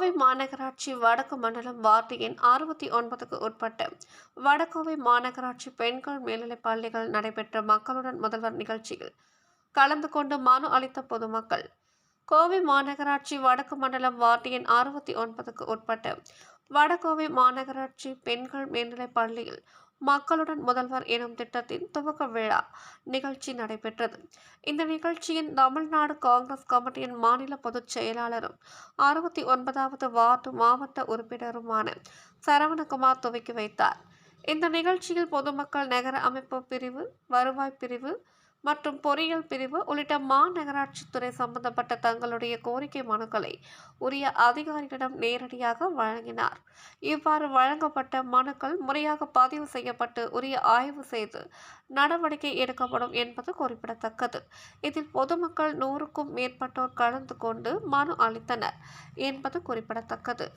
கோவை மாநகராட்சி வடக்கு மண்டலம் வார்டு எண் அறுபத்தி ஒன்பதுக்கு உட்பட்டு வடகோவை மாநகராட்சி பெண்கள் மேல்நிலைப் பள்ளிகள் நடைபெற்ற மக்களுடன் முதல்வர் நிகழ்ச்சியில் கலந்து கொண்டு மனு அளித்த பொதுமக்கள். கோவை மாநகராட்சி வடக்கு மண்டலம் வார்டு எண் அறுபத்தி ஒன்பதுக்கு உட்பட்டு வடகோவை மாநகராட்சி பெண்கள் மேல்நிலைப் பள்ளியில் மக்களுடன் முதல்வர் எனும் திட்டத்தின் துவக்க விழா நிகழ்ச்சி நடைபெற்றது. இந்த நிகழ்ச்சியின் தமிழ்நாடு காங்கிரஸ் கமிட்டியின் மாநில பொதுச் செயலாளரும் அறுபத்தி ஒன்பதாவது வார்டு மாவட்ட உறுப்பினருமான சரவணகுமார் துவக்கி வைத்தார். இந்த நிகழ்ச்சியில் பொதுமக்கள் நகர அமைப்பு பிரிவு வருவாய் பிரிவு மற்றும் பொறியியல் பிரிவு உள்ளிட்ட மாநகராட்சித்துறை சம்பந்தப்பட்ட தங்களுடைய கோரிக்கை மனுக்களை உரிய அதிகாரிகளிடம் நேரடியாக வழங்கினார். இவ்வாறு வழங்கப்பட்ட மனுக்கள் முறையாக பதிவு செய்யப்பட்டு உரிய ஆய்வு செய்து நடவடிக்கை எடுக்கப்படும் என்பது குறிப்பிடத்தக்கது. இதில் பொதுமக்கள் நூறுக்கும் மேற்பட்டோர் கலந்து கொண்டு மனு அளித்தனர் என்பது குறிப்பிடத்தக்கது.